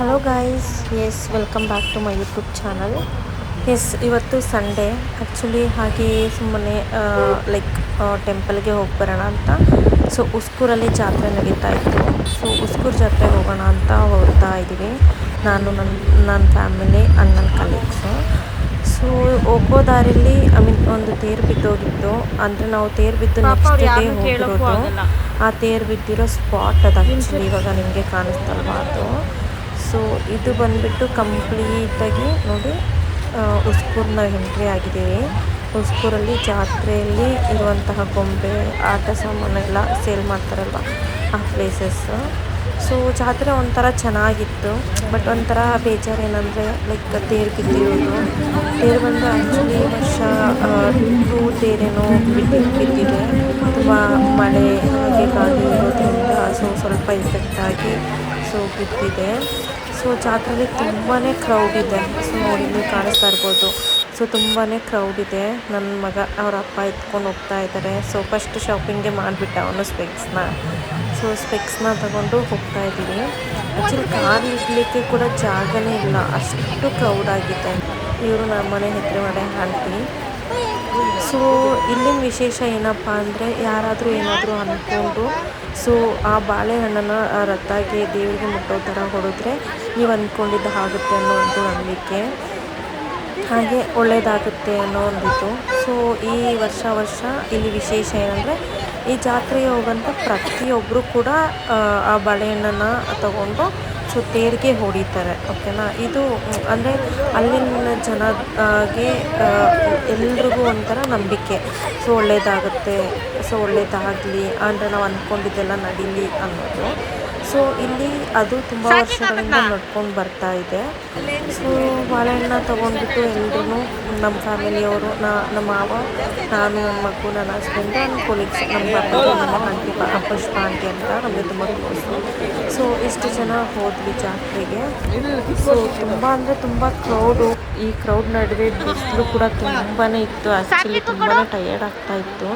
Hello guys yes welcome back to my YouTube channel yes ಇವತ್ತು Sunday actually ಹಾಗೆ ಸುಮ್ಮನೆ like ಟೆಂಪಲ್ಗೆ ಹೋಗಿ ಬರೋಣ ಅಂತ. ಸೊ ಉಸ್ಕೂರಲ್ಲಿ ಜಾತ್ರೆ ನಡೀತಾ ಇತ್ತು. ಸೊ ಉಸ್ಕೂರು ಜಾತ್ರೆಗೆ ಹೋಗೋಣ ಅಂತ ಹೋಗ್ತಾ ಇದ್ದೀವಿ. ನಾನು ನನ್ನ ನನ್ನ ಫ್ಯಾಮಿಲಿ ಆ್ಯಂಡ್ ನನ್ನ ಕಲೀಗ್ಸು ಸೊ ಹೋಗೋ ದಾರಿಯಲ್ಲಿ ಐ ಮೀನ್ ಒಂದು ತೇರು ಬಿದ್ದೋಗಿತ್ತು. ಅಂದರೆ ನಾವು ತೇರು ಬಿದ್ದು ನೆಕ್ಸ್ಟ್ ಡೇ ಹೋಗಿರೋದು ಆ ತೇರು ಬಿದ್ದಿರೋ ಸ್ಪಾಟ್ ಅದು ಆ್ಯಕ್ಚುಲಿ ಇವಾಗ ನಿಮಗೆ ಕಾಣಿಸ್ತಲ್ವಾ ಅದು. ಸೊ ಇದು ಬಂದುಬಿಟ್ಟು ಕಂಪ್ಲೀಟಾಗಿ ನೋಡಿ ಉಸ್ಕೂರ್ನ ಎಂಟ್ರಿ ಆಗಿದ್ದೀವಿ ಉಸ್ಕೂರಲ್ಲಿ ಜಾತ್ರೆಯಲ್ಲಿ ಇರುವಂತಹ ಗೊಂಬೆ, ಆಟ ಸಾಮಾನೆಲ್ಲ ಸೇಲ್ ಮಾಡ್ತಾರಲ್ವ ಆ ಪ್ಲೇಸಸ್ ಸೊ ಜಾತ್ರೆ ಒಂಥರ ಚೆನ್ನಾಗಿತ್ತು. ಬಟ್ ಒಂಥರ ಬೇಜಾರು ಏನಂದರೆ ಲೈಕ್ ತೇರು ಬಿದ್ದಿರೋದು ತೇರು ಬಂದರೆ ಆ್ಯಕ್ಚುಲಿ ವರ್ಷ ಟೂ ತೇರೇನೋ ಬಿದ್ದು ಬಿದ್ದಿದೆ ತುಂಬ ಮಳೆ ಹಾಗೆ ಗಾಳಿ ಇರೋದ್ರಿಂದ ಸೊ ಸ್ವಲ್ಪ ಎಫೆಕ್ಟ್ ಆಗಿ ಸೊ ಬಿದ್ದಿದೆ. ಸೊ ಜಾತ್ರೆಯಲ್ಲಿ ತುಂಬಾ ಕ್ರೌಡ್ ಇದೆ. ಸೊ ನೀವು ಕಾಣಿಸ್ತಾ ಇರ್ಬೋದು. ಸೊ ತುಂಬಾ ಕ್ರೌಡ್ ಇದೆ. ನನ್ನ ಮಗ ಅವ್ರ ಅಪ್ಪ ಎತ್ಕೊಂಡು ಹೋಗ್ತಾ ಇದ್ದಾರೆ ಸೊ ಫಸ್ಟ್ ಶಾಪಿಂಗೇ ಮಾಡಿಬಿಟ್ಟ ಅವನು ಸ್ಪೆಕ್ಸ್ನ ಸೊ ಸ್ಪೆಕ್ಸ್ನ ತಗೊಂಡು ಹೋಗ್ತಾ ಇದ್ದೀನಿ. ಆ್ಯಕ್ಚುಲಿ ಕಾರ್ ಇಡಲಿಕ್ಕೆ ಕೂಡ ಜಾಗನೇ ಇಲ್ಲ. ಅಷ್ಟು ಕ್ರೌಡ್ ಆಗಿದೆ. ಇವರು ನಮ್ಮ ಮನೆ ಹೆಸರು ಮನೆ ಆಂಟಿ ಸೊ ಇಲ್ಲಿನ ವಿಶೇಷ ಏನಪ್ಪ ಅಂದರೆ ಯಾರಾದರೂ ಏನಾದರೂ ಅಂದ್ಕೊಂಡು ಸೊ ಆ ಬಾಳೆಹಣ್ಣನ್ನು ರದ್ದಾಗಿ ದೇವರಿಗೆ ಮುಟ್ಟೋ ಥರ ಹೊಡೆದ್ರೆ ನೀವು ಅಂದ್ಕೊಂಡಿದ್ದು ಆಗುತ್ತೆ ಅನ್ನೋ ಒಂದು ನಂಬಿಕೆ. ಹಾಗೆ ಒಳ್ಳೆಯದಾಗುತ್ತೆ ಅನ್ನೋ ಒಂದಿತ್ತು. ಸೊ ಈ ವರ್ಷ ವರ್ಷ ಇಲ್ಲಿ ವಿಶೇಷ ಏನಂದರೆ ಈ ಜಾತ್ರೆಗೆ ಹೋಗೋಂಥ ಪ್ರತಿಯೊಬ್ಬರು ಕೂಡ ಆ ಬಾಳೆಹಣ್ಣನ್ನು ತಗೊಂಡು ಸೊ ತೇರಿಗೆ ಹೊಡಿತಾರೆ, ಓಕೆನಾ? ಇದು ಅಂದರೆ ಅಲ್ಲಿನ ಜನಗೆ ಎಲ್ರಿಗೂ ಒಂಥರ ನಂಬಿಕೆ. ಸೊ ಒಳ್ಳೆಯದಾಗುತ್ತೆ ಸೊ ಒಳ್ಳೆಯದಾಗಲಿ ಅಂದರೆ ನಾವು ಅಂದ್ಕೊಂಡಿದ್ದೆಲ್ಲ ನಡೀಲಿ ಅನ್ನೋದು. ಸೊ ಇಲ್ಲಿ ಅದು ತುಂಬ ವರ್ಷಗಳಿಂದ ನಡ್ಕೊಂಡು ಬರ್ತಾ ಇದೆ. ಸೊ ಬಾಳೆಹಣ್ಣ ತೊಗೊಂಡ್ಬಿಟ್ಟು ಎಲ್ಲರೂ ನಮ್ಮ ಫ್ಯಾಮಿಲಿಯವರು ನಾ ನಮ್ಮ ಮಾವ ನಾನು ನಮ್ಮ ಮಗು ನನ್ನ ಹಸ್ಬೆಂಡ್ ನನ್ನ ಕೊಲೀಗ್ಸ್ ನಮ್ಮ ನಮ್ಮ ಆಂಟಿ ಪುಷ್ಪ ಆಂಟಿ ಅಂತ ನಮಗೆ ತುಂಬ ಕ್ಲೋಸು ಸೊ ಇಷ್ಟು ಜನ ಹೋದ್ವಿ ಜಾತ್ರೆಗೆ. ಸೊ ತುಂಬ ಅಂದರೆ ತುಂಬ ಕ್ರೌಡು ಈ ಕ್ರೌಡ್ ನಡುವೆ ಬಿಸಿಲು ಕೂಡ ತುಂಬಾ ಇತ್ತು. ಆ್ಯಕ್ಚುಲಿ ತುಂಬಾ ಟಯರ್ಡ್ ಆಗ್ತಾ ಇತ್ತು.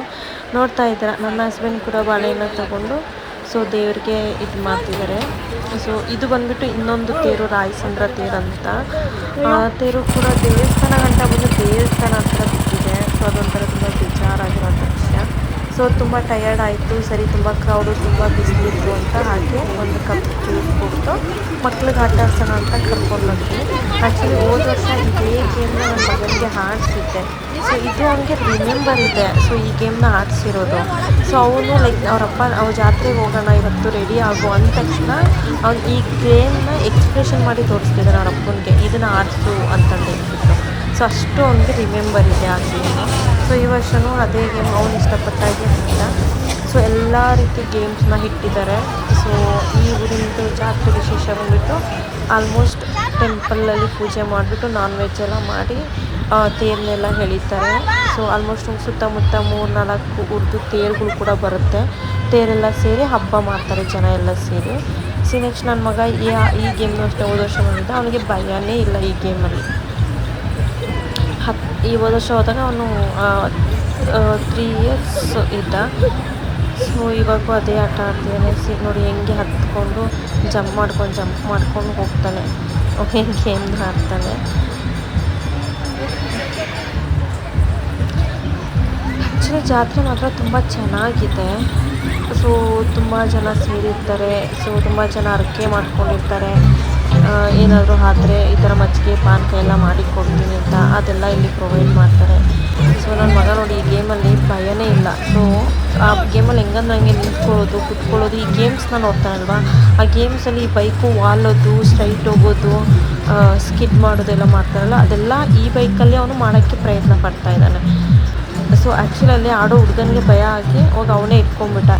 ನೋಡ್ತಾ ಇದ್ದಾರೆ ನನ್ನ ಹಸ್ಬೆಂಡ್ ಕೂಡ ಬಾಳೆಹಣ್ಣ ತಗೊಂಡು ಸೊ ದೇವ್ರಿಗೆ ಇದು ಮಾಡ್ತಿದ್ದಾರೆ. ಸೊ ಇದು ಬಂದ್ಬಿಟ್ಟು ಇನ್ನೊಂದು ತೇರು ರಾಯಸಂದ್ರ ತೇರು ಅಂತ. ಆ, ತೇರು ಕೂಡ ದೇವಸ್ಥಾನ ಗಂಟ ಬಂದು ದೇವಸ್ಥಾನ ಅಂತ ಬಿಟ್ಟಿದೆ. ಸೊ ಅದೊಂಥರ ತುಂಬ ವಿಚಾರ ವಿಷಯ ಸೊ ತುಂಬ ಟಯರ್ಡ್ ಆಯಿತು. ಸರಿ, ತುಂಬ ಕ್ರೌಡು ತುಂಬ ಬಿಸಿಲಿತ್ತು ಅಂತ ಹಾಗೆ ಒಂದು ಕಪ್ ಜ್ಯೂಸ್ ಕೊಟ್ಟು ಮಕ್ಳಿಗೆ ಆಟ ಆಡ್ಸೋಣ ಅಂತ ಕರ್ಕೊಂಡು ಬಂದ್ವಿ. ಆ್ಯಕ್ಚುಲಿ ಹೋದ ವರ್ಷ ಇದೇ ಗೇಮ್ನ ನನ್ನ ಮಗನಿಗೆ ಆಡಿಸಿದ್ದೆ. ಸೊ ಇದು ಅವನಿಗೆ ರಿಮೆಂಬರ್ ಇದೆ. ಸೊ ಈ ಗೇಮ್ನ ಆಡಿಸಿರೋದು. ಸೊ ಅವನು ಲೈಕ್ ಅವರಪ್ಪ ಅವ್ರ ಜಾತ್ರೆಗೆ ಹೋಗೋಣ, ಇವತ್ತು ರೆಡಿ ಆಗು ಅಂದ ತಕ್ಷಣ ಅವ್ನು ಈ ಗೇಮ್ನ ಎಕ್ಸ್ಪ್ರೆಷನ್ ಮಾಡಿ ತೋರಿಸ್ತಿದ್ದಾನೆ ಅವರಪ್ಪನಿಗೆ ಇದನ್ನು ಆಡಿಸು ಅಂತಂದು ಹೇಳ್ಬಿಟ್ಟು ಸೊ ಅಷ್ಟು ಅವನಿಗೆ ರಿಮೆಂಬರ್ ಇದೆ ಆ ಗೇಮು ಸೊ ಈ ವರ್ಷವೂ ಅದೇ ಗೇಮ್ ಅವನು ಇಷ್ಟಪಟ್ಟಾಗೆ ಅಂತ ಸೊ ಎಲ್ಲ ರೀತಿ ಗೇಮ್ಸ್ನ ಇಟ್ಟಿದ್ದಾರೆ ಸೊ ಈ ಊರಿಂದು ಜಾತ್ರೆ ವಿಶೇಷ ಬಂದುಬಿಟ್ಟು ಆಲ್ಮೋಸ್ಟ್ ಟೆಂಪಲಲ್ಲಿ ಪೂಜೆ ಮಾಡಿಬಿಟ್ಟು ನಾನ್ ವೆಜ್ ಎಲ್ಲ ಮಾಡಿ ತೇರನ್ನೆಲ್ಲ ಎಳಿತಾರೆ. ಸೊ ಆಲ್ಮೋಸ್ಟ್ ಸುತ್ತಮುತ್ತ ಮೂರು ನಾಲ್ಕು ಉರ್ದು ತೇರುಗಳು ಕೂಡ ಬರುತ್ತೆ. ತೇರೆಲ್ಲ ಸೇರಿ ಹಬ್ಬ ಮಾಡ್ತಾರೆ ಜನ ಎಲ್ಲ ಸೇರಿ. ಸಿ ನೆಕ್ಸ್ಟ್ ನನ್ನ ಮಗ ಈ ಈ ಗೇಮ್ನ ಅಷ್ಟೇ ಹೋದ ವರ್ಷ ಅಂತ ಅವನಿಗೆ ಭಯನೇ ಇಲ್ಲ ಈ ಗೇಮಲ್ಲಿ ಈ ಹೋದ ವರ್ಷ ಹೋದಾಗ ಅವನು ತ್ರೀ ಇಯರ್ಸ್ ಇದ್ದ. ಸೊ ಇವಾಗೂ ಅದೇ ಆಟ ಆಡ್ತಿದ್ದಾನೆ ಸಿ ನೋಡಿ ಹೆಂಗೆ ಹತ್ಕೊಂಡು ಜಂಪ್ ಮಾಡ್ಕೊಂಡು ಜಂಪ್ ಮಾಡ್ಕೊಂಡು ಹೋಗ್ತಾನೆ. ಹೆಂಗೆ ಹೆಂಗೆ ಆಡ್ತಾನೆ. ಆ್ಯಕ್ಚುಲಿ ಜಾತ್ರೆ ಮಾತ್ರ ತುಂಬ ಚೆನ್ನಾಗಿದೆ. ಸೊ ತುಂಬ ಜನ ಸೇರಿರ್ತಾರೆ. ಸೊ ತುಂಬ ಜನ ಅರಕೆ ಮಾಡ್ಕೊಂಡಿರ್ತಾರೆ. ಏನಾದರೂ ಆದರೆ ಈ ಥರ ಮಜ್ಜಿಗೆ ಪಾನಕ ಎಲ್ಲ ಮಾಡಿ ಕೊಡ್ತೀನಿ ಅಂತ ಅದೆಲ್ಲ ಇಲ್ಲಿ ಪ್ರೊವೈಡ್ ಮಾಡ್ತಾರೆ. ಸೊ ನನ್ನ ಮಗ ನೋಡಿ ಈ ಗೇಮಲ್ಲಿ ಭಯನೇ ಇಲ್ಲ. ಸೊ ಆ ಗೇಮಲ್ಲಿ ಹೆಂಗಂದ್ರೆ ಹಂಗೆ ನಿಂತ್ಕೊಳ್ಳೋದು, ಕುತ್ಕೊಳ್ಳೋದು, ಈ ಗೇಮ್ಸ್ನ ನೋಡ್ತಾನಲ್ವ ಆ ಗೇಮ್ಸಲ್ಲಿ ಬೈಕು ವಾಲೋದು ಸ್ಟ್ರೈಟ್ ಹೋಗೋದು ಸ್ಕಿಡ್ ಮಾಡೋದೆಲ್ಲ ಮಾಡ್ತಾರಲ್ಲ, ಅದೆಲ್ಲ ಈ ಬೈಕಲ್ಲಿ ಅವನು ಮಾಡೋಕ್ಕೆ ಪ್ರಯತ್ನ ಪಡ್ತಾ ಇದ್ದಾನೆ. ಸೊ ಆ್ಯಕ್ಚುಲಿ ಅಲ್ಲಿ ಆಡೋ ಹುಡುಗನಿಗೆ ಭಯ ಆಗಿ ಹೋಗಿ ಅವನೇ ಇಟ್ಕೊಂಡ್ಬಿಟ್ಟ.